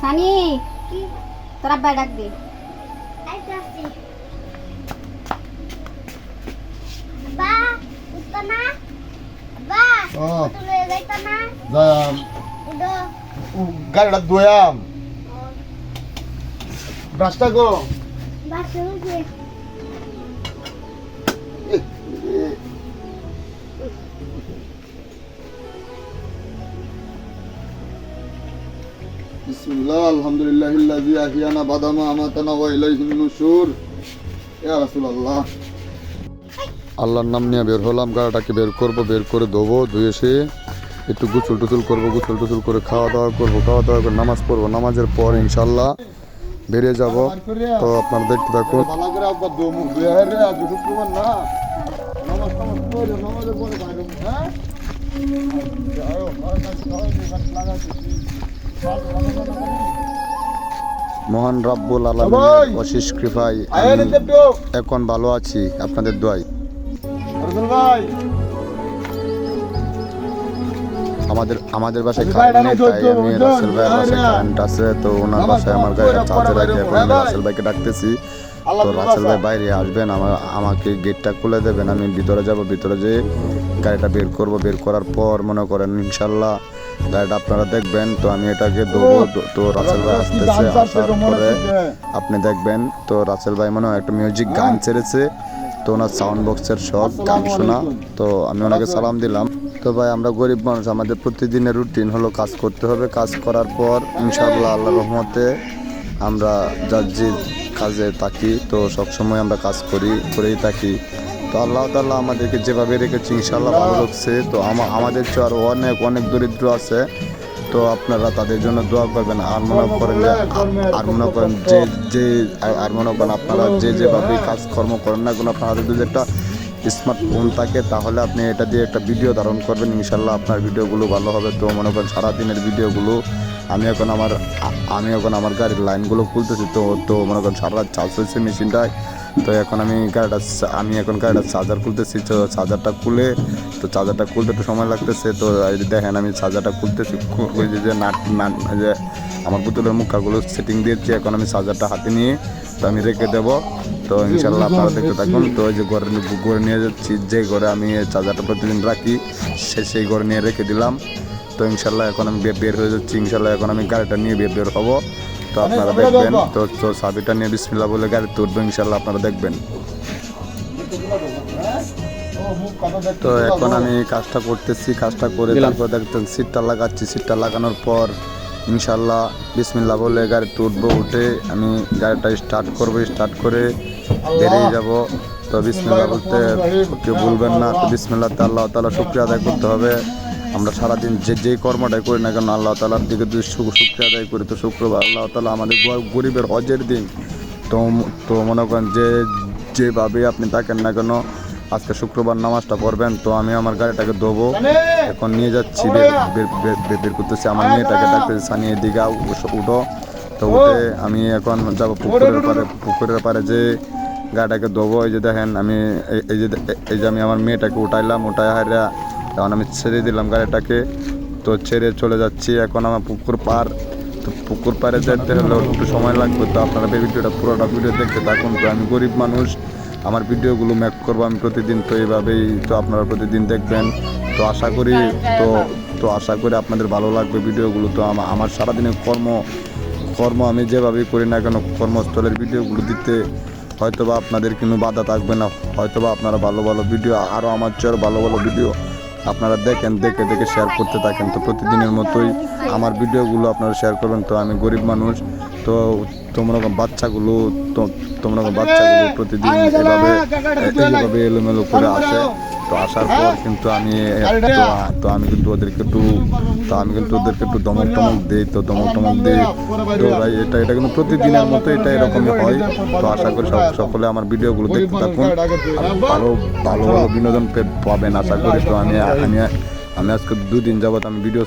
সানি তোর আব্বাই ডাক দে বা উঠতো না বা ও তুলে যাইতো না যাম উডো গাড়িটা দোয়াম ব্রাশটা গো। বাসে বিসমিল্লাহ আলহামদুলিল্লাহ ইল্লাযী আহিয়ানা বাদামা আমাতানা ওয়া ইলাইহিন নুশুর ইয়া রাসূলুল্লাহ। আল্লাহর নাম নিয়ে বের হলাম, গাড়িটাকে বের করব, বের করে দেবো ধুয়ে এসে একটু গুছল টুচুল করব গুছল টুচুল করে খাওয়া দাওয়া করব, খাওয়া দাওয়া করে নামাজ পড়ব। নামাজের পর ইনশাল্লাহ বেরিয়ে যাব। তো আপনারা দেখতে থাকুন। মহান রাব্বুল আলমের অশেষ কৃপায় আমি এখন ভালো আছি আপনাদের দোয়াই আমাদের আমাদের বাসায় কারেন্ট নেই তাই আমি রাসেল ভাইয়ের বাসায় কারেন্ট আছে তো ওনার বাসায় আমার এখন আমি রাসেল ভাইকে ডাকতেছি। তো রাসেল ভাই বাইরে আসবেন আমার আমাকে গেটটা খুলে দেবেন আমি ভিতরে যাব ভিতরে যেয়ে গাড়িটা বের করব বের করার পর মনে করেন ইনশাল্লাহ গাড়িটা আপনারা দেখবেন তো আমি এটাকে দেবো তো রাসেল ভাই আসতেছে আসার পরে আপনি দেখবেন তো রাসেল ভাই মনে হয় একটা মিউজিক গান ছেড়েছে। তো ওনার সাউন্ড বক্সের সব গান শোনা। তো আমি ওনাকে সালাম দিলাম। তো ভাই আমরা গরিব মানুষ আমাদের প্রতিদিনের রুটিন হলো কাজ করতে হবে। কাজ করার পর ইনশাআল্লাহ আল্লাহ রহমতে আমরা যার যে কাজে থাকি তো সবসময় আমরা কাজ করি করেই থাকি। তো আল্লাহ তাল্লাহ আমাদেরকে যেভাবে রেখেছে ইনশাল্লাহ ভালো লাগছে তো আমাদের চেয়ে আরও অনেক অনেক দরিদ্র আছে। তো আপনারা তাদের জন্য দোয়া করবেন। আর মনে করেন যে, আর মনে করেন যে যে, আর- মনে করেন আপনারা যে যেভাবে কাজকর্ম করেন না কোনো আপনাদের যদি একটা স্মার্টফোন থাকে, তাহলে আপনি এটা দিয়ে একটা ভিডিও ধারণ করবেন। ইনশাল্লাহ আপনার ভিডিওগুলো ভালো হবে। তো মনে করেন সারাদিনের ভিডিওগুলো, আমি এখন আমার, আমি এখন আমার গাড়ির লাইনগুলো খুলতেছি। তো তো মনে করেন সারা রাত চার্জ হয়েছে মেশিনটায়। তো এখন আমি গাড়িটা আমি এখন গাড়িটা চার্জার খুলতেছি, তো চার্জারটা খুলে, তো চার্জারটা খুলতে একটু সময় লাগতেছে, তো দেখেন আমি চার্জারটা খুলতেছি ওই যে নাট নাট যে আমার পুতুলের মুখাগুলো সেটিং দিয়েছি, এখন আমি চার্জারটা হাতে নিয়ে, তো আমি রেখে দেবো, তো ইনশাল্লাহ আপনারা দেখতে থাকুন, তো ওই যে ঘরে ঘরে নিয়ে যাচ্ছি, যে ঘরে আমি চার্জারটা প্রতিদিন রাখি, সে, সেই ঘরে নিয়ে রেখে দিলাম, তো ইনশাল্লাহ এখন আমি বের হয়ে যাচ্ছি ইনশাল্লাহ এখন আমি গাড়িটা নিয়ে বের বের হব তো আপনারা দেখবেন। তো তো চাবিটা নিয়ে বিসমিল্লা বলে গাড়ি তুলবো ইনশাল্লাহ আপনারা দেখবেন। তো এখন আমি কাজটা করতেছি কাজটা করে তারপর দেখতেন সিটটা লাগাচ্ছি। সিটটা লাগানোর পর ইনশাল্লাহ বিসমিল্লা বলে গাড়ি তুলবো উঠে আমি গাড়িটা স্টার্ট করব স্টার্ট করে বেরিয়ে যাব। তো বিসমিল্লা বলতে কেউ ভুলবেন না। তো বিসমিল্লাতে আল্লাহ তালা শুক্রিয়া আদায় করতে হবে। আমরা সারাদিন যে যেই কর্মটাই করি না কেন আল্লাহ তালার দিকে যদি শু- শুক্রিয়া আদায় করি। তো শুক্রবার আল্লাহ তালা আমাদের গরিবের হজের দিন তো তো মনে করেন যে যেভাবে আপনি থাকেন না কেন আজকে শুক্রবার নামাজটা পড়বেন তো আমি আমার গাড়িটাকে দেবো এখন নিয়ে যাচ্ছি বের করতেছি। আমার মেয়েটাকে ডাকতেছি সানিয়ে দিঘা উঠো। তো উঠে আমি এখন যাব পুকুরের পারে পুকুরের পারে যে গাড়িটাকে দেবো এই যে দেখেন আমি এই- এই যে এই যে আমি আমার মেয়েটাকে উঠাইলাম উঠাই হারিয়া এখন আমি ছেড়ে দিলাম গাড়িটাকে। তো ছেড়ে চলে যাচ্ছি এখন আমার পুকুর পার তো পুকুর পাড়ে যেতে হলে একটু সময় লাগবে। তো আপনারা ভিডিওটা পুরোটা ভিডিও দেখতে থাকুন। তো আমি গরিব মানুষ, আমার ভিডিওগুলো ম্যাক করব আমি প্রতিদিন। তো এইভাবেই তো আপনারা প্রতিদিন দেখবেন। তো আশা করি তো তো আশা করি আপনাদের ভালো লাগবে ভিডিওগুলো। তো আমা- আমার সারাদিনের কর্ম কর্ম আমি যেভাবেই করি না কেন, কর্মস্থলের ভিডিওগুলো দিতে হয়তোবা আপনাদের কোনো বাধা থাকবে না। হয়তোবা আপনারা ভালো ভালো ভিডিও আরও আমার চেয়ে ভালো ভালো ভিডিও আপনারা দেখেন, দেখে দেখে শেয়ার করতে থাকেন। তো প্রতিদিনের মতোই আমার ভিডিওগুলো আপনারা শেয়ার করবেন। তো আমি গরিব মানুষ, তো তোমরা বাচ্চাগুলো তোমরা বাচ্চাগুলো প্রতিদিন এভাবে এলোমেলো করে আসে। তো আসার পর কিন্তু আমি তো আমি কিন্তু ওদেরকে একটু তো আমি কিন্তু ওদেরকে একটু দমক টমক দিই তো দমক টমক দিই। তো ভাই এটা এটা কিন্তু প্রতিদিনের মতো এটা এরকমই হয়। তো আশা করি সব সকলে আমার ভিডিওগুলো দেখতে থাকুন। আর ভালো ভালো ভালো বিনোদন পাবেন আশা করি। তো আমি আমি আমি আজকে দুদিন যাবত আমি ভিডিও